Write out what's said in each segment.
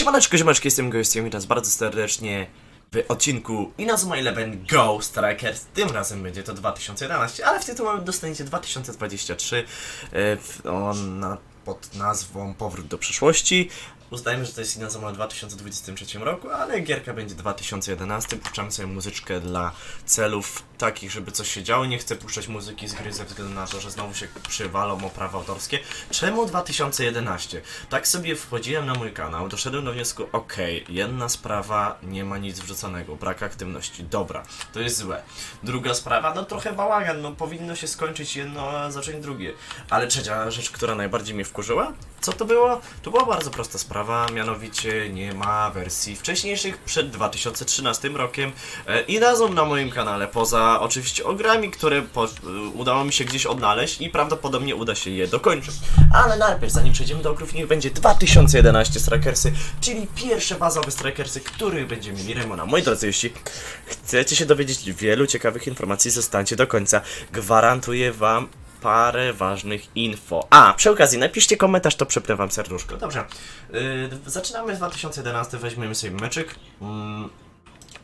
Siemaneczko, ziomeczki, jestem gościem, witam was bardzo serdecznie w odcinku Inazuma Eleven Go Strikers. Tym razem będzie to 2011, ale w tytule dostaniecie 2023 e, w- o, na, pod nazwą Powrót do przeszłości. Uznajmy, że to jest Inazuma w 2023 roku, ale gierka będzie 2011. Puszczamy sobie muzyczkę dla celów takich, żeby coś się działo. Nie chcę puszczać muzyki z gry ze względu na to, że znowu się przywalą o prawa autorskie. Czemu 2011? Tak sobie wchodziłem na mój kanał, doszedłem do wniosku, okej, jedna sprawa, nie ma nic wrzuconego, brak aktywności, dobra, to jest złe. Druga sprawa, no trochę bałagan, no powinno się skończyć jedno, a zacząć drugie. Ale trzecia rzecz, która najbardziej mnie wkurzyła, co to było? To była bardzo prosta sprawa, mianowicie nie ma wersji wcześniejszych przed 2013 rokiem e, i razem na moim kanale, poza oczywiście ogrami, które po, e, udało mi się gdzieś odnaleźć i prawdopodobnie uda się je dokończyć. Ale najpierw, zanim przejdziemy do ogrów, niech będzie 2011 Strikersy, czyli pierwsze bazowe Strikersy, których będziemy mieli Remona. Moi drodzy, jeśli chcecie się dowiedzieć wielu ciekawych informacji, zostańcie do końca. Gwarantuję wam parę ważnych info. A, przy okazji, napiszcie komentarz, to przepnę serduszko. Dobrze, yy, zaczynamy z 2011, weźmiemy sobie meczyk. Mm,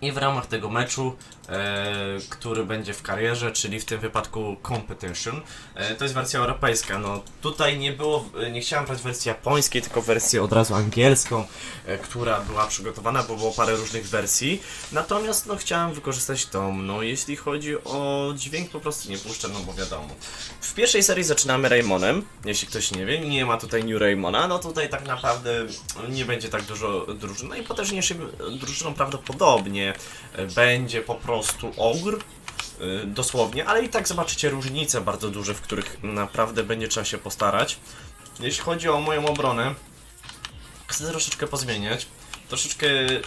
I w ramach tego meczu, e, który będzie w karierze, czyli w tym wypadku Competition, e, to jest wersja europejska. No tutaj nie było, nie chciałem brać wersji japońskiej, tylko wersję od razu angielską, e, która była przygotowana, bo było parę różnych wersji. Natomiast no chciałem wykorzystać tą. No jeśli chodzi o dźwięk, po prostu nie puszczę, no bo wiadomo. W pierwszej serii zaczynamy Raymonem, jeśli ktoś nie wie, nie ma tutaj New Raymona, no tutaj tak naprawdę nie będzie tak dużo drużyn. Najpotężniejszym drużyną prawdopodobnie e, będzie po prostu Ogr, e, dosłownie, ale i tak zobaczycie różnice bardzo duże, w których naprawdę będzie trzeba się postarać. Jeśli chodzi o moją obronę, chcę troszeczkę pozmieniać, troszeczkę e,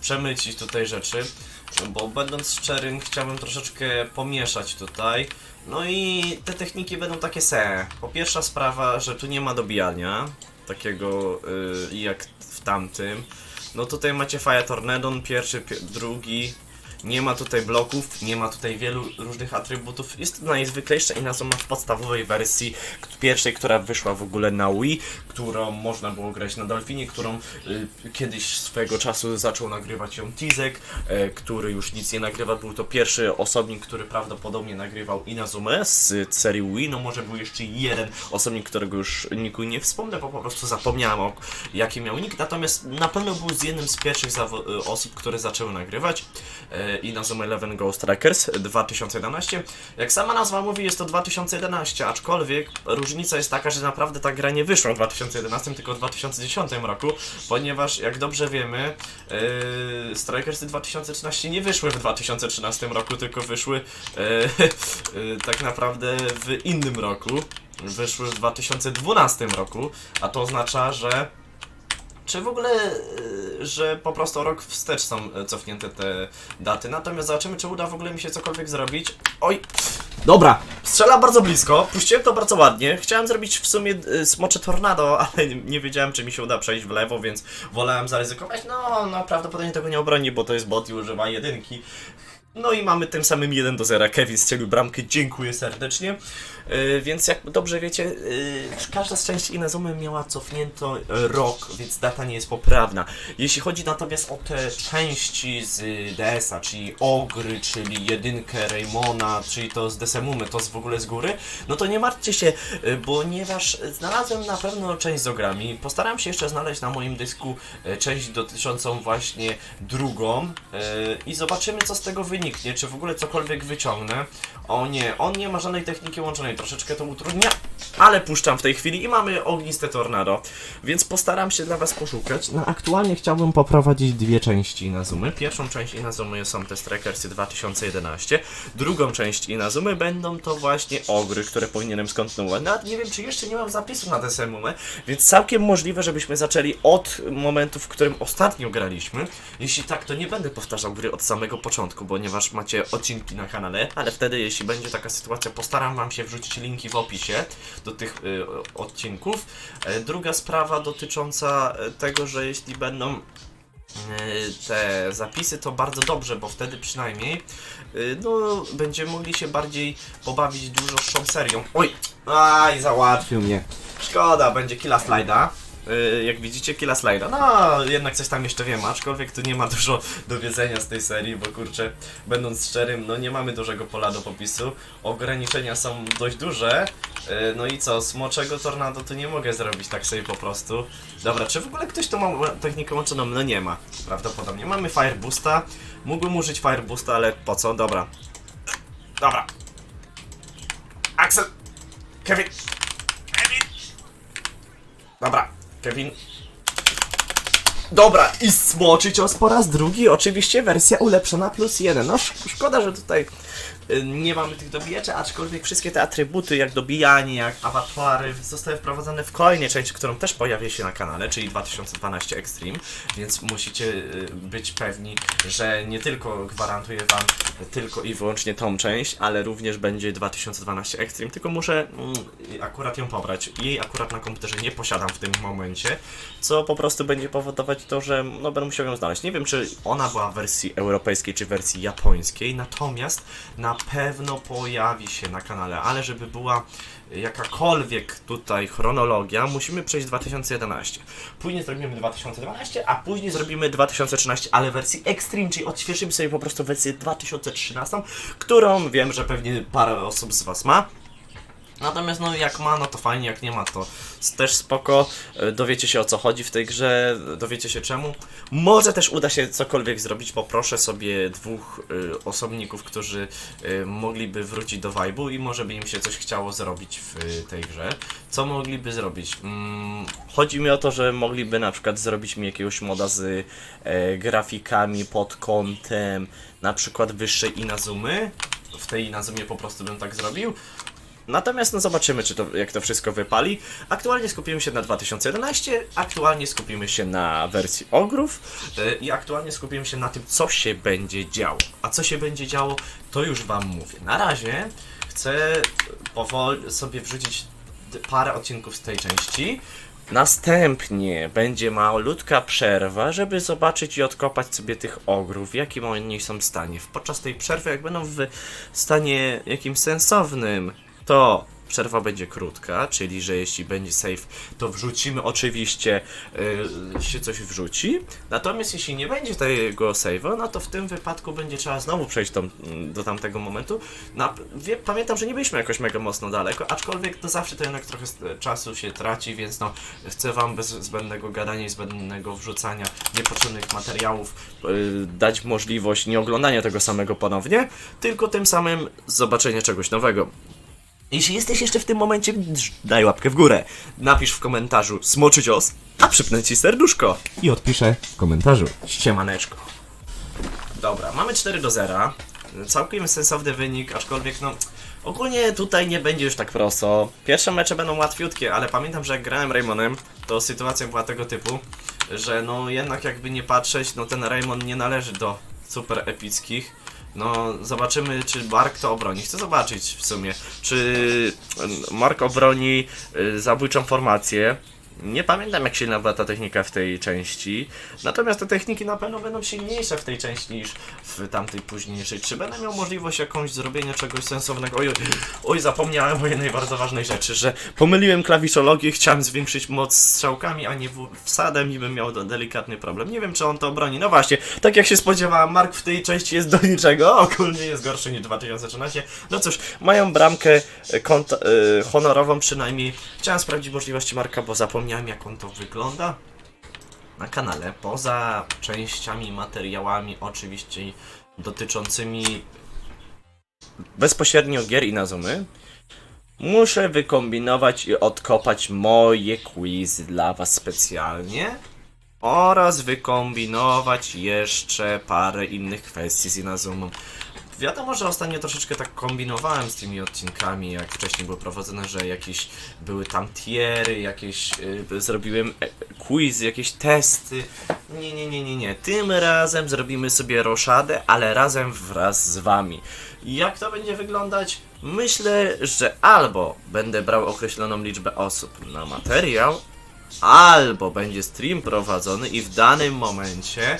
przemycić tutaj rzeczy, bo będąc szczerym, chciałbym troszeczkę pomieszać tutaj. No i te techniki będą takie se. Po pierwsza sprawa, że tu nie ma dobijania, takiego y, jak w tamtym. No tutaj macie Fire Tornadon, pierwszy, pi drugi. Nie ma tutaj bloków, nie ma tutaj wielu różnych atrybutów. Jest to najzwyklejsza Inazuma w podstawowej wersji, pierwszej, która wyszła w ogóle na Wii, którą można było grać na Dolphinie, którą y, kiedyś swego czasu zaczął nagrywać ją Tizek, e, który już nic nie nagrywa. Był to pierwszy osobnik, który prawdopodobnie nagrywał Inazumę z serii Wii. No może był jeszcze jeden osobnik, którego już niku nie wspomnę, bo po prostu zapomniałem o jaki miał nick. Natomiast na pewno był z jednym z pierwszych y, osób, które zaczęły nagrywać. E, Inazuma Eleven Go Strikers 2011. Jak sama nazwa mówi, jest to 2011, aczkolwiek różnica jest taka, że naprawdę ta gra nie wyszła w 2011, tylko w 2010 roku, ponieważ jak dobrze wiemy, e, Strikersy 2013 nie wyszły w 2013 roku, tylko wyszły e, e, tak naprawdę w innym roku. Wyszły w 2012 roku, a to oznacza, że czy w ogóle, y, że po prostu rok wstecz są y, cofnięte te daty. Natomiast zobaczymy, czy uda w ogóle mi się cokolwiek zrobić. Oj! Dobra, strzela bardzo blisko, puściłem to bardzo ładnie. Chciałem zrobić w sumie y, smocze tornado, ale nie, nie wiedziałem, czy mi się uda przejść w lewo, więc wolałem zaryzykować. No, no prawdopodobnie tego nie obroni, bo to jest bot i używa jedynki. No i mamy tym samym 1 do 0. Kevin strzelił bramkę, dziękuję serdecznie. Yy, więc jak dobrze wiecie, yy, każda z części Inazumy miała cofnięto e, rok, więc data nie jest poprawna. Jeśli chodzi natomiast o te części z DS-a, czyli Ogry, czyli jedynkę Raymona, czyli to z Desemumy, to z w ogóle z góry, no to nie martwcie się, ponieważ znalazłem na pewno część z ogrami. Postaram się jeszcze znaleźć na moim dysku część dotyczącą właśnie drugą i zobaczymy co z tego wyniknie, czy w ogóle cokolwiek wyciągnę. O nie, on nie ma żadnej techniki łączonej, troszeczkę to utrudnia, ale puszczam w tej chwili i mamy ogniste tornado, więc postaram się dla Was poszukać. No aktualnie chciałbym poprowadzić dwie części Inazumy. Pierwszą część Inazumy są te Strikersy 2011, drugą część Inazumy będą to właśnie ogry, które powinienem skontynuować. Nawet nie wiem, czy jeszcze nie mam zapisu na tę Semumę, więc całkiem możliwe, żebyśmy zaczęli od momentu, w którym ostatnio graliśmy. Jeśli tak, to nie będę powtarzał gry od samego początku, ponieważ macie odcinki na kanale, ale wtedy, jeśli będzie taka sytuacja, postaram Wam się wrzucić linki w opisie do tych y, odcinków. E, druga sprawa dotycząca e, tego, że jeśli będą e, te zapisy, to bardzo dobrze, bo wtedy przynajmniej y, no, będziemy mogli się bardziej pobawić dłuższą serią. Oj! Aj, załatwił mnie. Szkoda, będzie killa slajda. Yy, jak widzicie, Killa Slide'a. No, jednak coś tam jeszcze wiem, aczkolwiek tu nie ma dużo do wiedzenia z tej serii, bo kurczę, będąc szczerym, no nie mamy dużego pola do popisu. Ograniczenia są dość duże. Yy, no i co, smoczego tornado tu nie mogę zrobić tak sobie po prostu. Dobra, czy w ogóle ktoś tu ma technikę łączoną? No nie ma, prawdopodobnie. Mamy Fire Boosta. Mógłbym użyć Fire ale po co? Dobra. Dobra. Axel! Kevin! Kevin! Dobra, Kevin. Dobra, i smoczy cios po raz drugi, oczywiście wersja ulepszona plus jeden. No sz- szkoda, że tutaj nie mamy tych dobijaczy, aczkolwiek wszystkie te atrybuty, jak dobijanie, jak awatary, zostały wprowadzone w kolejnej części, którą też pojawi się na kanale, czyli 2012 Extreme, więc musicie y, być pewni, że nie tylko gwarantuję wam tylko i wyłącznie tą część, ale również będzie 2012 Extreme, tylko muszę mm, akurat ją pobrać. Jej akurat na komputerze nie posiadam w tym momencie, co po prostu będzie powodować to, że no, będę musiał ją znaleźć. Nie wiem, czy ona była w wersji europejskiej, czy wersji japońskiej, natomiast na pewno pojawi się na kanale, ale żeby była jakakolwiek tutaj chronologia, musimy przejść 2011. Później zrobimy 2012, a później zrobimy 2013, ale wersji Extreme, czyli odświeżymy sobie po prostu wersję 2013, którą wiem, że pewnie parę osób z Was ma. Natomiast no jak ma, no to fajnie, jak nie ma, to też spoko. E, Dowiecie się o co chodzi w tej grze, dowiecie się czemu. Może też uda się cokolwiek zrobić, poproszę sobie dwóch y, osobników, którzy y, mogliby wrócić do vibe'u i może by im się coś chciało zrobić w y, tej grze. Co mogliby zrobić? Mm, chodzi mi o to, że mogliby na przykład zrobić mi jakiegoś moda z e, grafikami pod kątem na przykład wyższej Inazumy. W tej Inazumie po prostu bym tak zrobił. Natomiast no zobaczymy, czy to, jak to wszystko wypali. Aktualnie skupimy się na 2011, aktualnie skupimy się na wersji ogrów yy, i aktualnie skupimy się na tym, co się będzie działo. A co się będzie działo, to już Wam mówię. Na razie chcę powoli sobie wrzucić parę odcinków z tej części. Następnie będzie malutka przerwa, żeby zobaczyć i odkopać sobie tych ogrów, w jakim oni są stanie. Podczas tej przerwy, jak będą w stanie jakimś sensownym, to przerwa będzie krótka, czyli że jeśli będzie save, to wrzucimy oczywiście, yy, się coś wrzuci. Natomiast jeśli nie będzie tego save'a, no to w tym wypadku będzie trzeba znowu przejść tam, do tamtego momentu. Na, wie, pamiętam, że nie byliśmy jakoś mega mocno daleko, aczkolwiek to zawsze to jednak trochę s- czasu się traci, więc no chcę wam bez zbędnego gadania i zbędnego wrzucania niepotrzebnych materiałów yy, dać możliwość nie oglądania tego samego ponownie, tylko tym samym zobaczenia czegoś nowego. Jeśli jesteś jeszcze w tym momencie, daj łapkę w górę. Napisz w komentarzu smoczy cios, a przypnę ci serduszko. I odpiszę w komentarzu ściemaneczko. Dobra, mamy 4 do 0. Całkiem sensowny wynik, aczkolwiek no... Ogólnie tutaj nie będzie już tak prosto. Pierwsze mecze będą łatwiutkie, ale pamiętam, że jak grałem Raymonem, to sytuacja była tego typu, że no jednak jakby nie patrzeć, no ten Raymond nie należy do super epickich. No, zobaczymy, czy Mark to obroni. Chcę zobaczyć w sumie, czy Mark obroni y, zabójczą formację. Nie pamiętam, jak silna była ta technika w tej części. Natomiast te techniki na pewno będą silniejsze w tej części niż w tamtej późniejszej. Czy będę miał możliwość jakąś zrobienia czegoś sensownego? Oj, oj, zapomniałem o jednej bardzo ważnej rzeczy, że pomyliłem klawiszologię, chciałem zwiększyć moc strzałkami, a nie wsadem i bym miał delikatny problem. Nie wiem, czy on to obroni. No właśnie, tak jak się spodziewałem, Mark w tej części jest do niczego. Ogólnie jest gorszy niż 2013. No cóż, mają bramkę e, e, honorową przynajmniej. Chciałem sprawdzić możliwości Marka, bo zapomniałem jak on to wygląda na kanale. Poza częściami, materiałami oczywiście dotyczącymi bezpośrednio gier i nazumy. Muszę wykombinować i odkopać moje quizy dla Was specjalnie. Oraz wykombinować jeszcze parę innych kwestii z Inazumą. Wiadomo, że ostatnio troszeczkę tak kombinowałem z tymi odcinkami, jak wcześniej było prowadzone, że jakieś były tam tiery, jakieś y, zrobiłem e, quizy, jakieś testy. Nie, nie, nie, nie, nie. Tym razem zrobimy sobie roszadę, ale razem wraz z wami. Jak to będzie wyglądać? Myślę, że albo będę brał określoną liczbę osób na materiał, albo będzie stream prowadzony i w danym momencie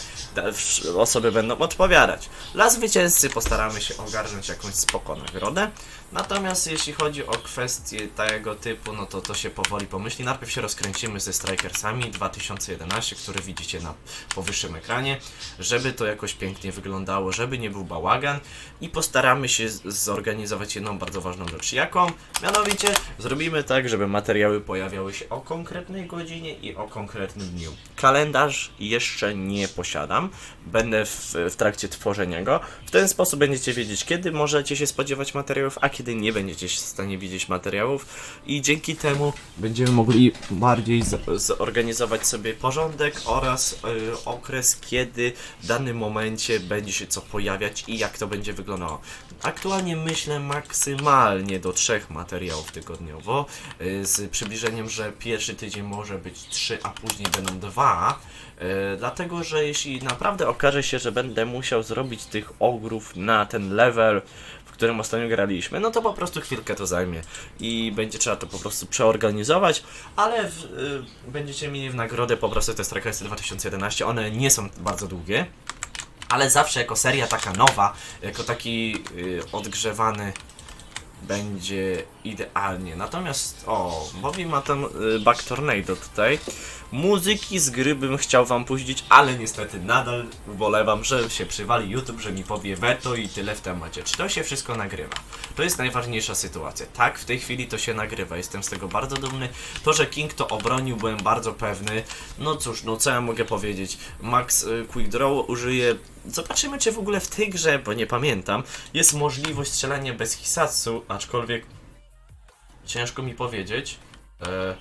osoby będą odpowiadać. Dla zwycięzcy postaramy się ogarnąć jakąś spoko nagrodę. Natomiast jeśli chodzi o kwestie tego typu, no to to się powoli pomyśli. Najpierw się rozkręcimy ze Strikersami 2011, które widzicie na powyższym ekranie, żeby to jakoś pięknie wyglądało, żeby nie był bałagan i postaramy się zorganizować jedną bardzo ważną rzecz. Jaką? Mianowicie zrobimy tak, żeby materiały pojawiały się o konkretnej godzinie i o konkretnym dniu. Kalendarz jeszcze nie posiadam, będę w, w trakcie tworzenia go. W ten sposób będziecie wiedzieć, kiedy możecie się spodziewać materiałów, a kiedy nie będziecie w stanie widzieć materiałów i dzięki temu będziemy mogli bardziej zorganizować sobie porządek oraz y, okres, kiedy w danym momencie będzie się co pojawiać i jak to będzie wyglądało. Aktualnie myślę maksymalnie do trzech materiałów tygodniowo, y, z przybliżeniem, że pierwszy tydzień może być trzy, a później będą dwa. Y, Dlatego, że jeśli naprawdę okaże się, że będę musiał zrobić tych ogrów na ten level, w którym ostatnio graliśmy, no to po prostu chwilkę to zajmie i będzie trzeba to po prostu przeorganizować, ale w, y, będziecie mieli w nagrodę po prostu te Strikersy 2011, one nie są bardzo długie, ale zawsze jako seria taka nowa, jako taki y, odgrzewany będzie idealnie. Natomiast, o, Bobby ma tam y, Back Tornado tutaj. Muzyki z gry bym chciał wam puścić, ale niestety nadal ubolewam, że się przywali YouTube, że mi powie weto i tyle w temacie. Czy to się wszystko nagrywa? To jest najważniejsza sytuacja. Tak, w tej chwili to się nagrywa, jestem z tego bardzo dumny. To, że King to obronił, byłem bardzo pewny. No cóż, no co ja mogę powiedzieć? Max y, Quick Draw użyje Zobaczymy, czy w ogóle w tej grze, bo nie pamiętam, jest możliwość strzelania bez Hisatsu, aczkolwiek ciężko mi powiedzieć. E...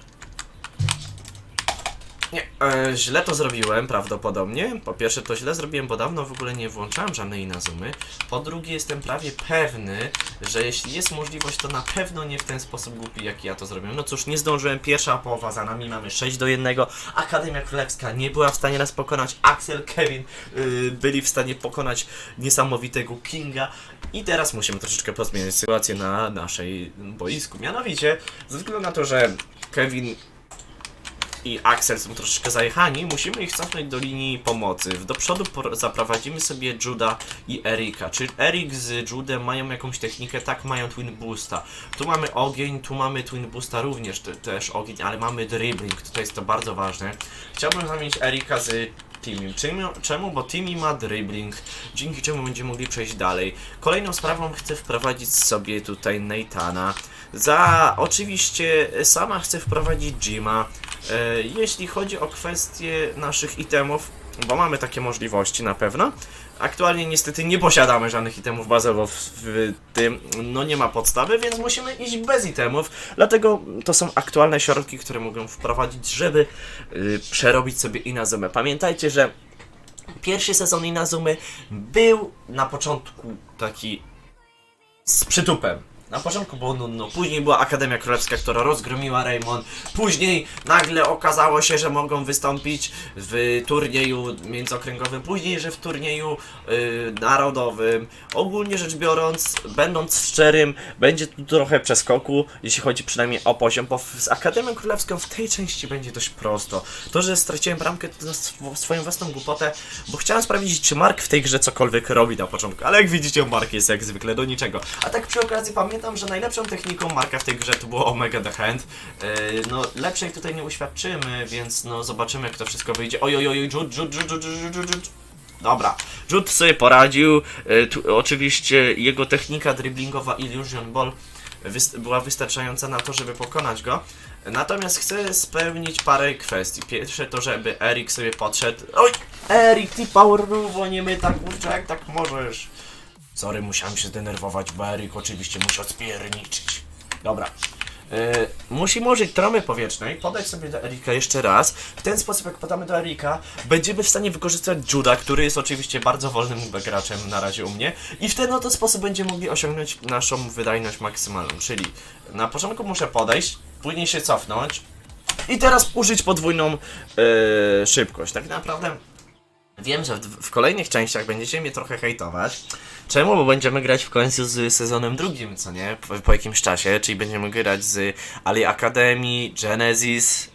Nie, e, źle to zrobiłem prawdopodobnie. Po pierwsze to źle zrobiłem, bo dawno w ogóle nie włączałem żadnej Inazumy. Po drugie jestem prawie pewny, że jeśli jest możliwość, to na pewno nie w ten sposób głupi, jak ja to zrobiłem. No cóż, nie zdążyłem, pierwsza połowa za nami, mamy 6 do 1. Akademia Królewska nie była w stanie nas pokonać. Axel, Kevin yy, byli w stanie pokonać niesamowitego Kinga. I teraz musimy troszeczkę pozmieniać sytuację na naszej boisku. Mianowicie, ze względu na to, że Kevin i Axel są troszeczkę zajechani, musimy ich cofnąć do linii pomocy. Do przodu zaprowadzimy sobie Juda i Erika. Czy Erik z Judem mają jakąś technikę? Tak, mają Twin Boosta. Tu mamy ogień, tu mamy Twin Boosta również te- też ogień, ale mamy dribbling, tutaj jest to bardzo ważne. Chciałbym zamienić Erika z Timim. Czemu? Bo Timmy ma dribbling, dzięki czemu będziemy mogli przejść dalej. Kolejną sprawą chcę wprowadzić sobie tutaj Nathana. Za oczywiście sama chcę wprowadzić Jima. E, jeśli chodzi o kwestie naszych itemów, bo mamy takie możliwości na pewno. Aktualnie niestety nie posiadamy żadnych itemów bazowo w, w tym, no nie ma podstawy, więc musimy iść bez itemów. Dlatego to są aktualne środki, które mogą wprowadzić, żeby y, przerobić sobie Inazumę. Pamiętajcie, że pierwszy sezon Inazumy był na początku taki z przytupem. Na początku było nudno, później była Akademia Królewska, która rozgromiła Raymond. Później nagle okazało się, że mogą wystąpić w turnieju międzyokręgowym, później, że w turnieju y, narodowym. Ogólnie rzecz biorąc, będąc szczerym, będzie tu trochę przeskoku, jeśli chodzi przynajmniej o poziom, bo z Akademią Królewską w tej części będzie dość prosto. To, że straciłem bramkę, to na sw- swoją własną głupotę, bo chciałem sprawdzić, czy Mark w tej grze cokolwiek robi na początku, ale jak widzicie, Mark jest jak zwykle do niczego. A tak przy okazji pamiętam, że najlepszą techniką Marka w tej grze to było Omega the Hand. Yy, no, lepszej tutaj nie uświadczymy, więc no, zobaczymy, jak to wszystko wyjdzie. Oj, oj, oj, oj, Jude, Jude, Jude, Jude, Jude, Jude, Jude. Dobra, Jude sobie poradził. E, tu, oczywiście jego technika driblingowa Illusion Ball wys- była wystarczająca na to, żeby pokonać go. Natomiast chcę spełnić parę kwestii. Pierwsze to, żeby Erik sobie podszedł. Oj! Erik, ty power bo nie my tak kurczę, jak tak możesz? Sorry, musiałem się zdenerwować, bo Erik oczywiście musiał spierniczyć. Dobra. Yy, musimy użyć trąby powietrznej, podać sobie do Erika jeszcze raz. W ten sposób, jak podamy do Erika, będziemy w stanie wykorzystać Juda, który jest oczywiście bardzo wolnym graczem na razie u mnie. I w ten oto sposób będziemy mogli osiągnąć naszą wydajność maksymalną. Czyli na początku muszę podejść, później się cofnąć i teraz użyć podwójną yy, szybkość. Tak naprawdę Wiem, że w, w kolejnych częściach będziecie mnie trochę hejtować. Czemu? Bo będziemy grać w końcu z sezonem drugim, co nie? Po, po jakimś czasie, czyli będziemy grać z Ali Academy, Genesis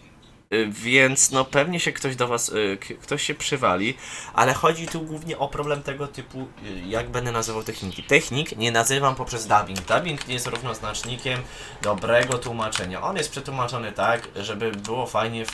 Więc no pewnie się ktoś do was, y, ktoś się przywali, ale chodzi tu głównie o problem tego typu, y, jak będę nazywał techniki. Technik nie nazywam poprzez dubbing. Dubbing nie jest równoznacznikiem dobrego tłumaczenia. On jest przetłumaczony tak, żeby było fajnie y,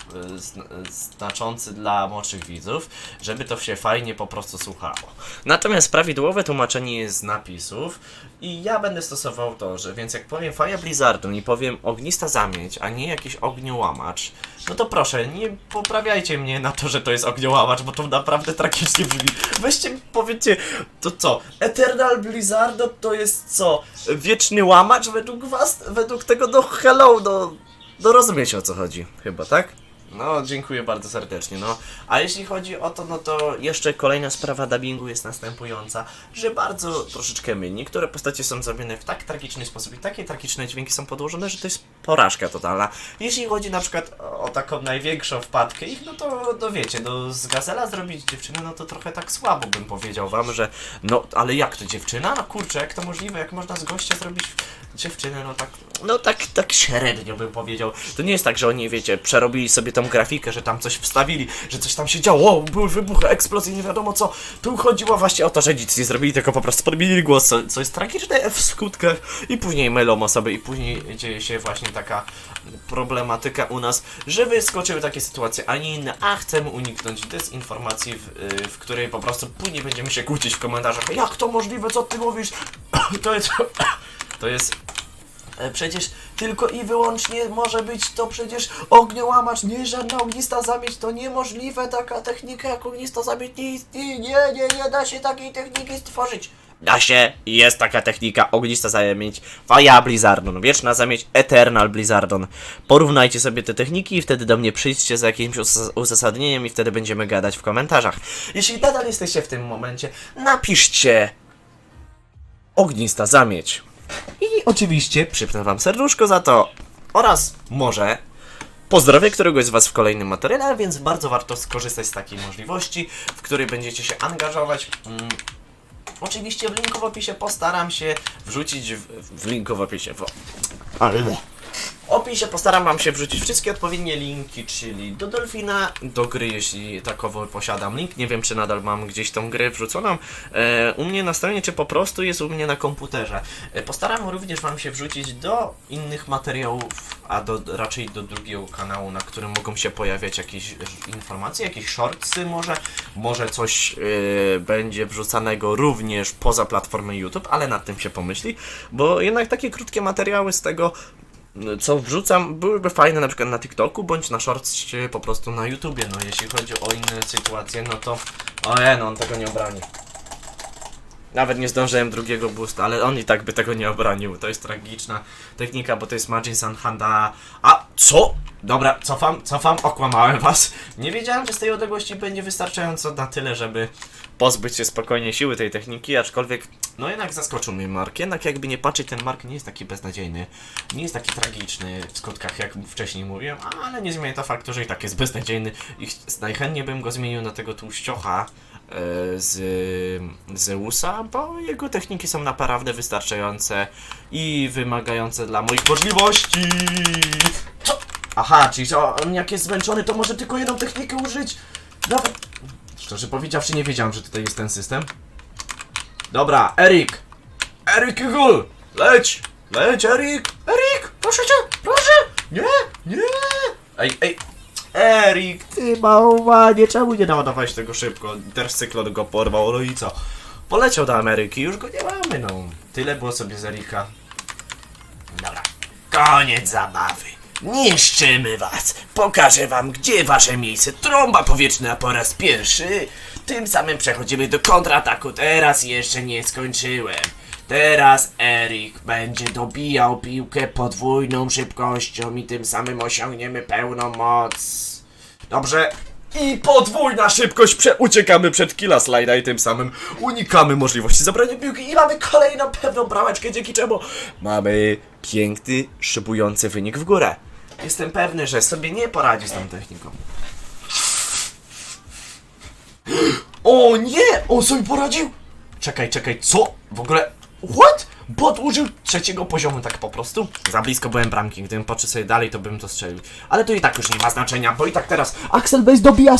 znaczący dla młodszych widzów, żeby to się fajnie po prostu słuchało. Natomiast prawidłowe tłumaczenie jest z napisów i ja będę stosował to, że więc jak powiem Fire Blizzardu i powiem ognista zamieć, a nie jakiś ogniołamacz, no to proszę, nie poprawiajcie mnie na to, że to jest ogniołamacz, bo to naprawdę tragicznie brzmi. Weźcie, powiedzcie, to co? Eternal Blizzardo to jest co? Wieczny łamacz według was? Według tego, no hello, no, no rozumiecie o co chodzi, chyba, tak? No, dziękuję bardzo serdecznie. No, a jeśli chodzi o to, no to jeszcze kolejna sprawa dubbingu jest następująca, że bardzo troszeczkę my. Niektóre postacie są zrobione w tak tragiczny sposób i takie tragiczne dźwięki są podłożone, że to jest porażka totalna. Jeśli chodzi na przykład o taką największą wpadkę ich, no to, no wiecie, no z Gazela zrobić dziewczynę, no to trochę tak słabo bym powiedział wam, że no, ale jak to dziewczyna? No kurczę, jak to możliwe? Jak można z gościa zrobić dziewczynę? No tak, no tak, tak średnio bym powiedział. To nie jest tak, że oni, wiecie, przerobili sobie tą grafikę, że tam coś wstawili, że coś tam się działo, o, były wybuchy, eksplozje, nie wiadomo co. Tu chodziło właśnie o to, że nic nie zrobili, tylko po prostu podmienili głos, co, co jest tragiczne w skutkach i później mylą osoby i później dzieje się właśnie taka problematyka u nas, że wyskoczyły takie sytuacje, a nie inne, a chcemy uniknąć dezinformacji, w, y, w której po prostu później będziemy się kłócić w komentarzach, jak to możliwe, co ty mówisz, to jest, to jest Przecież tylko i wyłącznie może być to przecież ogniołamacz, nie żadna ognista zamieć, to niemożliwe, taka technika jak ognista zamieć nie istnieje, nie, nie, nie da się takiej techniki stworzyć. Da się, jest taka technika, ognista zamieć, Fire Blizzardon, wieczna zamieć, Eternal Blizzardon. Porównajcie sobie te techniki i wtedy do mnie przyjdźcie z jakimś uzasadnieniem i wtedy będziemy gadać w komentarzach. Jeśli nadal jesteście w tym momencie, napiszcie ognista zamieć. I oczywiście przypnę wam serduszko za to oraz może pozdrowię któregoś z was w kolejnym materiale, więc bardzo warto skorzystać z takiej możliwości, w której będziecie się angażować. Mm, Oczywiście w linku w opisie postaram się wrzucić w, w linku w opisie. W, ale opisie postaram wam się wrzucić wszystkie odpowiednie linki, czyli do Dolfina, do gry, jeśli takowo posiadam link. Nie wiem, czy nadal mam gdzieś tą grę wrzuconą e, u mnie na stronie, czy po prostu jest u mnie na komputerze. E, postaram również wam się wrzucić do innych materiałów, a do, raczej do drugiego kanału, na którym mogą się pojawiać jakieś e, informacje, jakieś shortsy może, może coś e, będzie wrzucanego również poza platformą YouTube, ale nad tym się pomyśli, bo jednak takie krótkie materiały z tego co wrzucam, byłyby fajne na przykład na TikToku, bądź na shortsie po prostu na YouTubie. No jeśli chodzi o inne sytuacje, no to... Oje, no on tego nie obroni. Nawet nie zdążyłem drugiego boosta, ale on i tak by tego nie obronił. To jest tragiczna technika, bo to jest Majin Sanhanda. A co? Dobra, cofam, cofam, okłamałem was. Nie wiedziałem, że z tej odległości będzie wystarczająco na tyle, żeby pozbyć się spokojnie siły tej techniki, aczkolwiek no jednak zaskoczył mnie Mark. Jednak jakby nie patrzeć, ten Mark nie jest taki beznadziejny, nie jest taki tragiczny w skutkach, jak wcześniej mówiłem, ale nie zmienia to faktu, że i tak jest beznadziejny i ch- najchętniej bym go zmienił na tego tłuściocha e, z Zeusa, bo jego techniki są naprawdę wystarczające i wymagające dla moich możliwości. Co? Aha, czyli on jak jest zmęczony, to może tylko jedną technikę użyć. Nawet... Szczerze powiedziawszy, nie wiedziałem, że tutaj jest ten system. Dobra, Erik! Erik Igul! Leć! Leć, Erik! Erik! Proszę cię! Proszę! Nie! Nie! Ej, ej! Erik, ty bałwanie, czemu nie naładowałeś tego szybko? Też cyklon go porwał, no i co? Poleciał do Ameryki, już go nie mamy, no. Tyle było sobie z Erika. Dobra, koniec zabawy. Niszczymy was. Pokażę wam, gdzie wasze miejsce. Trąba powietrzna po raz pierwszy. Tym samym przechodzimy do kontrataku. Teraz jeszcze nie skończyłem. Teraz Erik będzie dobijał piłkę podwójną szybkością i tym samym osiągniemy pełną moc. Dobrze. I podwójna szybkość, prze uciekamy przed killa slajda i tym samym unikamy możliwości zabrania piłki i mamy kolejną pewną brameczkę, dzięki czemu mamy piękny, szybujący wynik w górę. Jestem pewny, że sobie nie poradzi z tą techniką. O nie! On sobie poradził! Czekaj, czekaj, co? W ogóle... What? Bot użył trzeciego poziomu tak po prostu. Za blisko byłem bramki, gdybym patrzył sobie dalej, to bym to strzelił. Ale to i tak już nie ma znaczenia, bo i tak teraz Axel Base dobija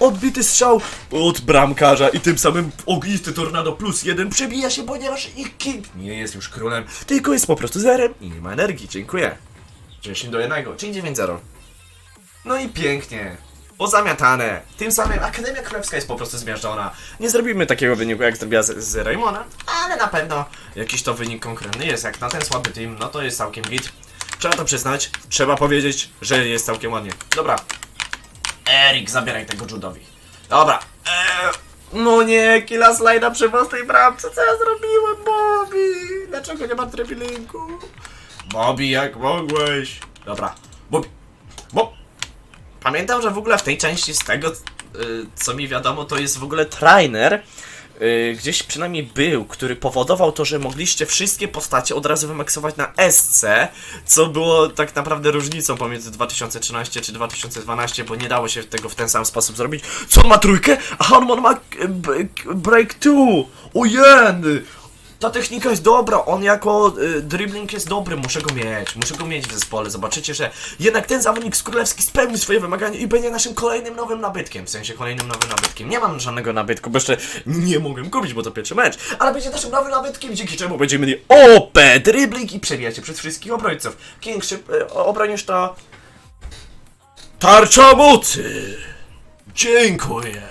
odbity strzał od bramkarza i tym samym ognisty Tornado plus jeden przebija się, ponieważ ich King nie jest już królem, tylko jest po prostu zerem i nie ma energii. Dziękuję. 10 do 1, czyli 9-0. No i pięknie. Pozamiatane. Tym samym Akademia Królewska jest po prostu zmiażdżona. Nie zrobimy takiego wyniku, jak zrobiła z, z Raymona, ale na pewno jakiś to wynik konkretny jest. Jak na ten słaby team, no to jest całkiem git. Trzeba to przyznać, trzeba powiedzieć, że jest całkiem ładnie. Dobra. Erik, zabieraj tego Judowi. Dobra. Eee, no nie, killa slajda przy własnej bramce, co ja zrobiłem, Bobby? Dlaczego nie ma trybulinku? Bobby, jak mogłeś? Dobra. Bobby. Bob. Pamiętam, że w ogóle w tej części z tego, y, co mi wiadomo, to jest w ogóle trainer. y, Gdzieś przynajmniej był, który powodował to, że mogliście wszystkie postacie od razu wymaksować na SC, co było tak naprawdę różnicą pomiędzy 2013 czy 2012, bo nie dało się tego w ten sam sposób zrobić. Co on ma trójkę? A on ma e, break two! Ojen! Ta technika jest dobra, on jako y, dribbling jest dobry, muszę go mieć, muszę go mieć w zespole. Zobaczycie, że jednak ten zawodnik z Królewski spełni swoje wymagania i będzie naszym kolejnym nowym nabytkiem. W sensie kolejnym nowym nabytkiem. Nie mam żadnego nabytku, bo jeszcze nie mogłem kupić, bo to pierwszy mecz. Ale będzie naszym nowym nabytkiem, dzięki czemu będziemy mieli OP dribbling i przebija się przez wszystkich obrońców. King, szyb, y, obronisz to... Tarcza mocy! Dziękuję.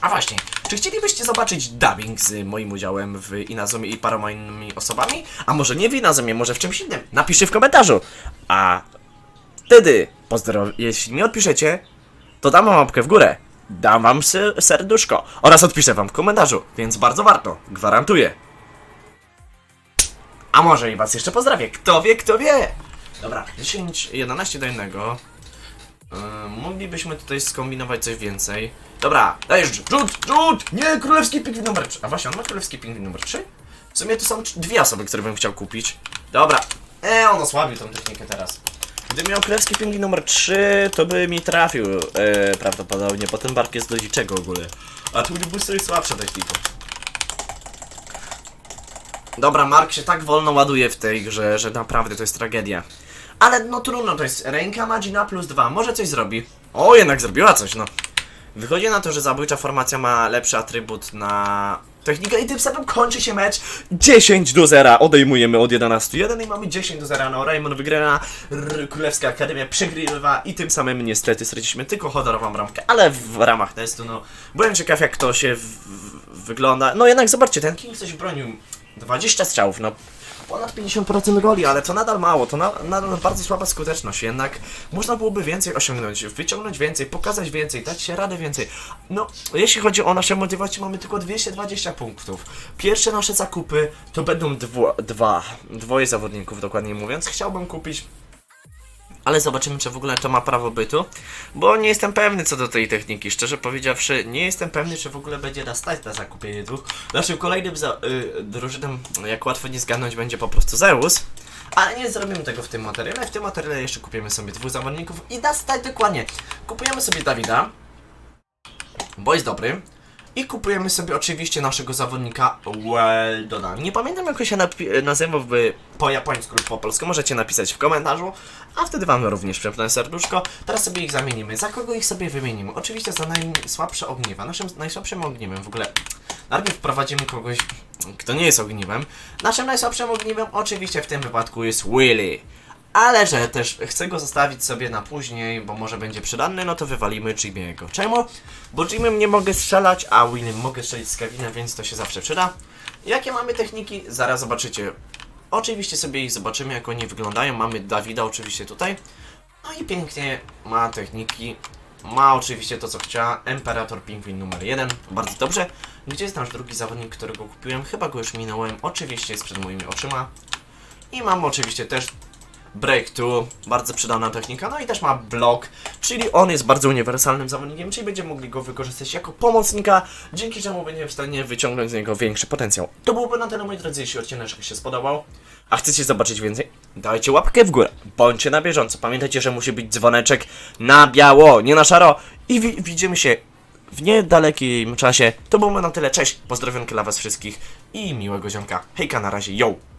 A właśnie, czy chcielibyście zobaczyć dubbing z moim udziałem w Inazumie i paroma innymi osobami? A może nie w Inazumie, może w czymś innym? Napiszcie w komentarzu. A wtedy, pozdro... jeśli nie odpiszecie, to dam wam łapkę w górę. Dam wam serduszko oraz odpiszę wam w komentarzu, więc bardzo warto, gwarantuję. A może i was jeszcze pozdrawię, kto wie, kto wie! Dobra, 10, 11 do 1. Moglibyśmy tutaj skombinować coś więcej. Dobra, dajesz rzut, rzut! Nie, królewski pingwin numer 3. A właśnie, on ma królewski pingwin numer 3? W sumie tu są dwie osoby, które bym chciał kupić. Dobra. E, on osłabił tą technikę teraz. Gdybym miał królewski pingwin numer 3, to by mi trafił e, prawdopodobnie, bo ten bark jest do niczego w ogóle. A tu był sobie słabsza technika. Dobra, Mark się tak wolno ładuje w tej grze, że naprawdę to jest tragedia. Ale no trudno, to jest ręka Madzina plus 2, może coś zrobi. O, jednak zrobiła coś, no. Wychodzi na to, że zabójcza formacja ma lepszy atrybut na technikę i tym samym kończy się mecz 10 do 0. Odejmujemy od 11 1 i mamy 10 do 0. No Raymond wygrywa, Królewska Akademia przegrywa i tym samym niestety straciliśmy tylko honorową bramkę, ale w ramach testu, no byłem ciekaw jak to się wygląda. No jednak zobaczcie, ten King coś bronił. 20 strzałów, no ponad 50% goli, ale to nadal mało, to na, nadal bardzo słaba skuteczność, jednak można byłoby więcej osiągnąć, wyciągnąć więcej, pokazać więcej, dać się radę więcej. No, jeśli chodzi o nasze motywacje, mamy tylko 220 punktów. Pierwsze nasze zakupy to będą dwo, dwa, dwoje zawodników dokładnie mówiąc. Chciałbym kupić ale zobaczymy, czy w ogóle to ma prawo bytu, bo nie jestem pewny co do tej techniki. Szczerze powiedziawszy, nie jestem pewny, czy w ogóle będzie nas stać na zakupienie dwóch. Naszym kolejnym za, y, drużynem, jak łatwo nie zgadnąć, będzie po prostu Zeus. Ale nie zrobimy tego w tym materiale. W tym materiale jeszcze kupimy sobie dwóch zawodników i nas stać dokładnie. Kupujemy sobie Dawida, bo jest dobry. I kupujemy sobie oczywiście naszego zawodnika Weldona. Nie pamiętam jak się napi- nazywał w, po japońsku lub po polsku, możecie napisać w komentarzu, a wtedy wam również przepnę serduszko. Teraz sobie ich zamienimy. Za kogo ich sobie wymienimy? Oczywiście za najsłabsze ogniwa. Naszym najsłabszym ogniwem w ogóle. Najpierw wprowadzimy kogoś, kto nie jest ogniwem. Naszym najsłabszym ogniwem oczywiście w tym wypadku jest Willy. Ale że też chcę go zostawić sobie na później, bo może będzie przydany, no to wywalimy Jimmy'ego. Czemu? Bo Jimmym nie mogę strzelać, a Willym mogę strzelić z kabiny, więc to się zawsze przyda. Jakie mamy techniki? Zaraz zobaczycie. Oczywiście sobie ich zobaczymy, jak oni wyglądają. Mamy Dawida oczywiście tutaj. No i pięknie ma techniki. Ma oczywiście to, co chciała. Imperator Pingwin numer 1. Bardzo dobrze. Gdzie jest nasz drugi zawodnik, którego kupiłem? Chyba go już minąłem. Oczywiście jest przed moimi oczyma. I mam oczywiście też Break 2, bardzo przydana technika, no i też ma blok, czyli on jest bardzo uniwersalnym zawodnikiem, czyli będziemy mogli go wykorzystać jako pomocnika, dzięki czemu będziemy w stanie wyciągnąć z niego większy potencjał. To byłoby na tyle moi drodzy, jeśli odcinek się spodobał, a chcecie zobaczyć więcej, dajcie łapkę w górę, bądźcie na bieżąco, pamiętajcie, że musi być dzwoneczek na biało, nie na szaro i wi widzimy się w niedalekim czasie. To było na tyle, cześć, pozdrowionki dla was wszystkich i miłego ziomka. Hejka, na razie, yo!